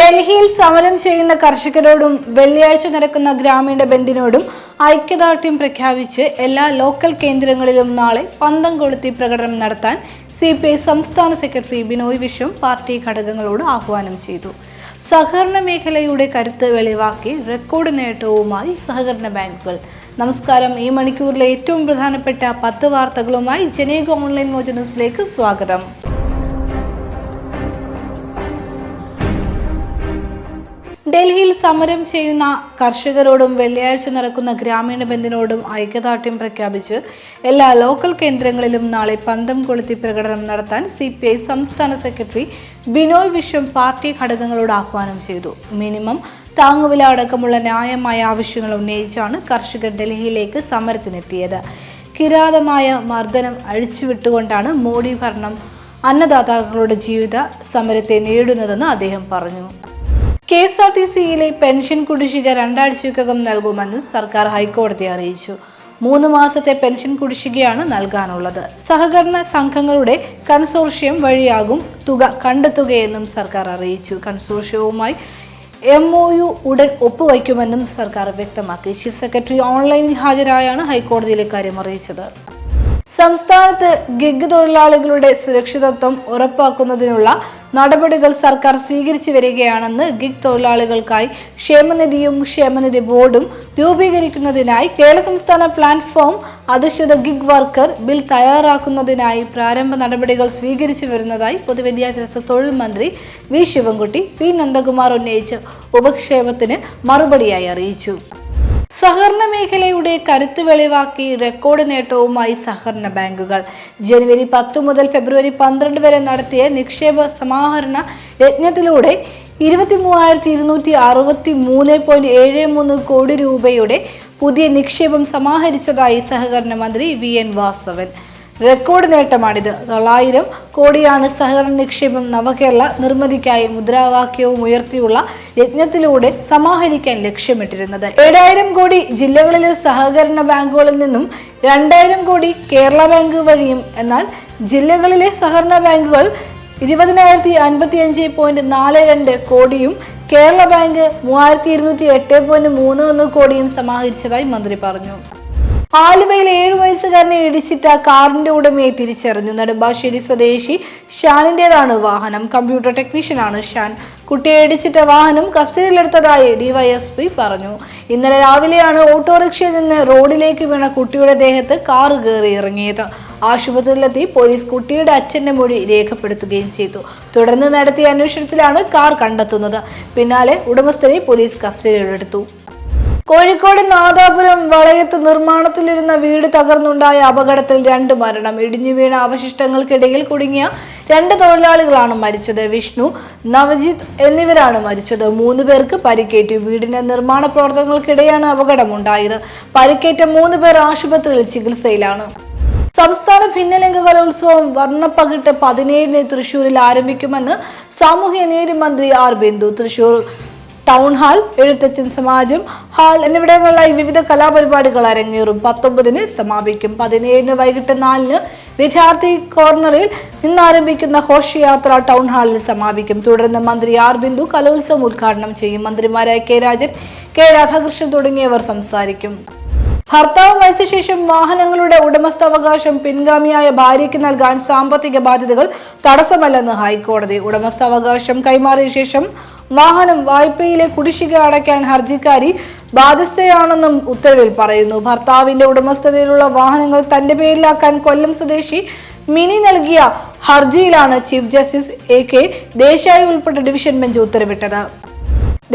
ഡൽഹിയിൽ സമരം ചെയ്യുന്ന കർഷകരോടും വെള്ളിയാഴ്ച നടക്കുന്ന ഗ്രാമീണ ബന്ദിനോടും ഐക്യദാർഢ്യം പ്രഖ്യാപിച്ച് എല്ലാ ലോക്കൽ കേന്ദ്രങ്ങളിലും നാളെ പന്തം കൊളുത്തി പ്രകടനം നടത്താൻ സി പി ഐ സംസ്ഥാന സെക്രട്ടറി ബിനോയ് വിശ്വം പാർട്ടി ഘടകങ്ങളോട് ആഹ്വാനം ചെയ്തു. സഹകരണ മേഖലയുടെ കരുത്ത് വെളിവാക്കി റെക്കോർഡ് നേട്ടവുമായി സഹകരണ ബാങ്കുകൾ. നമസ്കാരം. ഈ മണിക്കൂറിലെ ഏറ്റവും പ്രധാനപ്പെട്ട പത്ത് വാർത്തകളുമായി ജനേക ഓൺലൈൻ മോജ ന്യൂസിലേക്ക് സ്വാഗതം. ഡൽഹിയിൽ സമരം ചെയ്യുന്ന കർഷകരോടും വെള്ളിയാഴ്ച നടക്കുന്ന ഗ്രാമീണ ബന്ദിനോടും ഐക്യദാർഢ്യം പ്രഖ്യാപിച്ച് എല്ലാ ലോക്കൽ കേന്ദ്രങ്ങളിലും നാളെ പന്തം കൊളുത്തി പ്രകടനം നടത്താൻ സി സംസ്ഥാന സെക്രട്ടറി ബിനോയ് വിശ്വം പാർട്ടി ഘടകങ്ങളോട് ആഹ്വാനം ചെയ്തു. മിനിമം താങ്ങുവില അടക്കമുള്ള ന്യായമായ ആവശ്യങ്ങൾ ഉന്നയിച്ചാണ് കർഷകർ ഡൽഹിയിലേക്ക് സമരത്തിനെത്തിയത്. കിരാതമായ മർദ്ദനം അഴിച്ചുവിട്ടുകൊണ്ടാണ് മോഡി ഭരണം അന്നദാതാക്കളുടെ ജീവിത സമരത്തെ നേരിടുന്നതെന്ന് അദ്ദേഹം പറഞ്ഞു. കെ എസ് ആർ ടി സിയിലെ പെൻഷൻ കുടിശ്ശിക രണ്ടാഴ്ചയ്ക്കകം നൽകുമെന്ന് സർക്കാർ ഹൈക്കോടതി അറിയിച്ചു. മൂന്ന് മാസത്തെ പെൻഷൻ കുടിശ്ശികയാണ് നൽകാനുള്ളത്. സഹകരണ സംഘങ്ങളുടെ കൺസോർഷ്യം വഴിയാകും തുക കണ്ടെത്തുകയെന്നും സർക്കാർ അറിയിച്ചു. കൺസോർഷ്യവുമായി എം ഒ യു ഉടൻ ഒപ്പുവയ്ക്കുമെന്നും സർക്കാർ വ്യക്തമാക്കി. ചീഫ് സെക്രട്ടറി ഓൺലൈനിൽ ഹാജരായാണ് ഹൈക്കോടതിയിലെ കാര്യം അറിയിച്ചത്. സംസ്ഥാനത്ത് ഗിഗ് തൊഴിലാളികളുടെ സുരക്ഷിതത്വം ഉറപ്പാക്കുന്നതിനുള്ള നടപടികൾ സർക്കാർ സ്വീകരിച്ചു വരികയാണെന്ന് ഗിഗ് തൊഴിലാളികൾക്കായി ക്ഷേമനിധിയും ക്ഷേമനിധി ബോർഡും രൂപീകരിക്കുന്നതിനായി കേരള സംസ്ഥാന പ്ലാറ്റ്ഫോം അധിഷ്ഠിത ഗിഗ് വർക്കർ ബിൽ തയ്യാറാക്കുന്നതിനായി പ്രാരംഭ നടപടികൾ സ്വീകരിച്ചു വരുന്നതായി പൊതുവിദ്യാഭ്യാസ തൊഴിൽ മന്ത്രി വി ശിവൻകുട്ടി പി നന്ദകുമാർ ഉന്നയിച്ച ഉപക്ഷേപത്തിന് മറുപടിയായി അറിയിച്ചു. സഹകരണ മേഖലയുടെ കരുത്ത് വെളിവാക്കി റെക്കോർഡ് നേട്ടവുമായി സഹകരണ ബാങ്കുകൾ. ജനുവരി പത്ത് മുതൽ ഫെബ്രുവരി പന്ത്രണ്ട് വരെ നടത്തിയ നിക്ഷേപ സമാഹരണ യജ്ഞത്തിലൂടെ ഇരുപത്തി മൂവായിരത്തി ഇരുന്നൂറ്റി അറുപത്തി മൂന്ന് പോയിന്റ് ഏഴ് മൂന്ന് കോടി രൂപയുടെ പുതിയ നിക്ഷേപം സമാഹരിച്ചതായി സഹകരണ മന്ത്രി വി എൻ വാസവൻ. റെക്കോർഡ് നേട്ടമാണിത്. തൊള്ളായിരം കോടിയാണ് സഹകരണ നിക്ഷേപം നവകേരള നിർമ്മിതിക്കായി മുദ്രാവാക്യവും ഉയർത്തിയുള്ള യജ്ഞത്തിലൂടെ സമാഹരിക്കാൻ ലക്ഷ്യമിട്ടിരുന്നത്. ഏഴായിരം കോടി ജില്ലകളിലെ സഹകരണ ബാങ്കുകളിൽ നിന്നും രണ്ടായിരം കോടി കേരള ബാങ്ക് വഴിയും എന്നാൽ ജില്ലകളിലെ സഹകരണ ബാങ്കുകൾ ഇരുപതിനായിരത്തി അൻപത്തി അഞ്ച് പോയിന്റ് നാല് രണ്ട് കോടിയും കേരള ബാങ്ക് മൂവായിരത്തി ഇരുന്നൂറ്റി എട്ട് പോയിന്റ് മൂന്ന് ഒന്ന് കോടിയും സമാഹരിച്ചതായി മന്ത്രി പറഞ്ഞു. ആലുവയിൽ ഏഴു വയസ്സുകാരനെ ഇടിച്ചിട്ട കാറിന്റെ ഉടമയെ തിരിച്ചറിഞ്ഞു. നെടുമ്പാശ്ശേരി സ്വദേശി ഷാനിന്റേതാണ് വാഹനം. കമ്പ്യൂട്ടർ ടെക്നീഷ്യനാണ് ഷാൻ. കുട്ടിയെ ഇടിച്ചിട്ട വാഹനം കസ്റ്റഡിയിലെടുത്തതായി ഡിവൈഎസ്പി പറഞ്ഞു. ഇന്നലെ രാവിലെയാണ് ഓട്ടോറിക്ഷയിൽ നിന്ന് റോഡിലേക്ക് വീണ കുട്ടിയുടെ ദേഹത്ത് കാറ് കയറി ഇറങ്ങിയത്. ആശുപത്രിയിലെത്തി പോലീസ് കുട്ടിയുടെ അച്ഛന്റെ മൊഴി രേഖപ്പെടുത്തുകയും ചെയ്തു. തുടർന്ന് നടത്തിയ അന്വേഷണത്തിലാണ് കാർ കണ്ടെത്തുന്നത്. പിന്നാലെ ഉടമസ്ഥരെ പോലീസ് കസ്റ്റഡിയിലെടുത്തു. കോഴിക്കോട് നാദാപുരം വളയത്ത് നിർമ്മാണത്തിലിരുന്ന വീട് തകർന്നുണ്ടായ അപകടത്തിൽ രണ്ട് മരണം. ഇടിഞ്ഞു വീണ അവശിഷ്ടങ്ങൾക്കിടയിൽ കുടുങ്ങിയ രണ്ട് തൊഴിലാളികളാണ് മരിച്ചത്. വിഷ്ണു നവജിത്ത് എന്നിവരാണ് മരിച്ചത്. മൂന്ന് പേർക്ക് പരിക്കേറ്റു. വീടിന്റെ നിർമ്മാണ പ്രവർത്തനങ്ങൾക്കിടെയാണ് അപകടമുണ്ടായത്. പരിക്കേറ്റ മൂന്ന് പേർ ആശുപത്രിയിൽ ചികിത്സയിലാണ്. സംസ്ഥാന ഭിന്നലിംഗ കലോത്സവം വർണപ്പകിട്ട് പതിനേഴിന് തൃശൂരിൽ ആരംഭിക്കുമെന്ന് സാമൂഹ്യ നീതി മന്ത്രി R Bindu. Thrissur town hall Ezhuthachan Samajam hall എന്നിവിടങ്ങളിലായി വിവിധ കലാപരിപാടികൾ അരങ്ങേറും. പത്തൊമ്പതിന് സമാപിക്കും. പതിനേഴിന് വൈകിട്ട് നാലിന് വിദ്യാർത്ഥി കോർണറിൽ നിന്നാരംഭിക്കുന്ന ഘോഷയാത്ര ടൗൺ ഹാളിൽ സമാപിക്കും. തുടർന്ന് മന്ത്രി ആർ ബിന്ദു കലോത്സവം ഉദ്ഘാടനം ചെയ്യും. മന്ത്രിമാരായ കെ രാജൻ കെ രാധാകൃഷ്ണൻ തുടങ്ങിയവർ സംസാരിക്കും. ഭർത്താവ് മരിച്ച ശേഷം വാഹനങ്ങളുടെ ഉടമസ്ഥാവകാശം പിൻഗാമിയായ ഭാര്യയ്ക്ക് നൽകാൻ സാമ്പത്തിക ബാധ്യതകൾ തടസ്സമല്ലെന്ന് ഹൈക്കോടതി. ഉടമസ്ഥാവകാശം കൈമാറിയ ശേഷം വാഹനം വായ്പയിലെ കുടിശ്ശിക അടയ്ക്കാൻ ഹർജിക്കാരി ബാധ്യസ്ഥയാണെന്നും ഉത്തരവിൽ പറയുന്നു. ഭർത്താവിന്റെ ഉടമസ്ഥതയിലുള്ള വാഹനങ്ങൾ തന്റെ പേരിലാക്കാൻ കൊല്ലം സ്വദേശി മിനി നൽകിയ ഹർജിയിലാണ് chief justice A K Desai ഉൾപ്പെട്ട ഡിവിഷൻ ബെഞ്ച് ഉത്തരവിട്ടത്.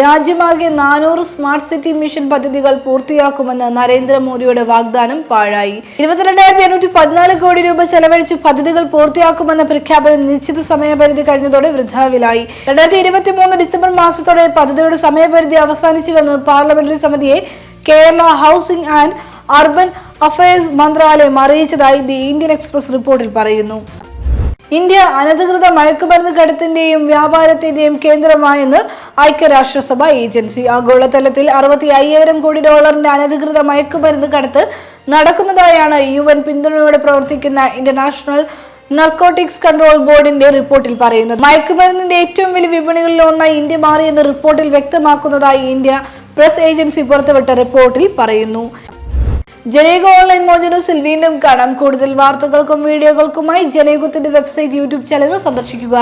രാജ്യമാകെ നാനൂറ് സ്മാർട്ട് സിറ്റി മിഷൻ പദ്ധതികൾ പൂർത്തിയാക്കുമെന്ന് നരേന്ദ്രമോദിയുടെ വാഗ്ദാനം പാഴായി. ഇരുപത്തിരണ്ടായിരത്തി എണ്ണൂറ്റി പതിനാല് കോടി രൂപ ചെലവഴിച്ച് പദ്ധതികൾ പൂർത്തിയാക്കുമെന്ന പ്രഖ്യാപനം നിശ്ചിത സമയപരിധി കഴിഞ്ഞതോടെ വൃദ്ധാവിലായി രണ്ടായിരത്തി ഇരുപത്തി മൂന്ന് ഡിസംബർ മാസത്തോടെ പദ്ധതിയുടെ സമയപരിധി അവസാനിച്ചുവെന്ന് പാർലമെന്ററി സമിതിയെ Kerala housing and urban affairs മന്ത്രാലയം അറിയിച്ചതായി ദി ഇന്ത്യൻ എക്സ്പ്രസ് റിപ്പോർട്ടിൽ പറയുന്നു. ഇന്ത്യ അനധികൃത മയക്കുമരുന്ന് കടത്തിന്റെയും വ്യാപാരത്തിന്റെയും കേന്ദ്രമായെന്ന് ഐക്യരാഷ്ട്രസഭ ഏജൻസി. ആഗോളതലത്തിൽ അറുപത്തി അയ്യായിരം കോടി ഡോളറിന്റെ അനധികൃത മയക്കുമരുന്ന് കടത്ത് നടക്കുന്നതായാണ് യു എൻ പിന്തുണയോടെ പ്രവർത്തിക്കുന്ന ഇന്റർനാഷണൽ നർക്കോട്ടിക്സ് കൺട്രോൾ ബോർഡിന്റെ റിപ്പോർട്ടിൽ പറയുന്നത്. മയക്കുമരുന്നിന്റെ ഏറ്റവും വലിയ വിപണികളിൽ ഒന്നായി ഇന്ത്യ മാറിയെന്ന് റിപ്പോർട്ടിൽ വ്യക്തമാക്കുന്നതായി ഇന്ത്യ പ്രസ് ഏജൻസി പുറത്തുവിട്ട റിപ്പോർട്ടിൽ പറയുന്നു. ജനേക ഓൺലൈൻ മോജനൂസിൽ വീണ്ടും കാണാം. കൂടുതൽ വാർത്തകൾക്കും വീഡിയോകൾക്കുമായി ജനയുഗത്തിന്റെ വെബ്സൈറ്റ് യൂട്യൂബ് ചാനൽ സന്ദർശിക്കുക.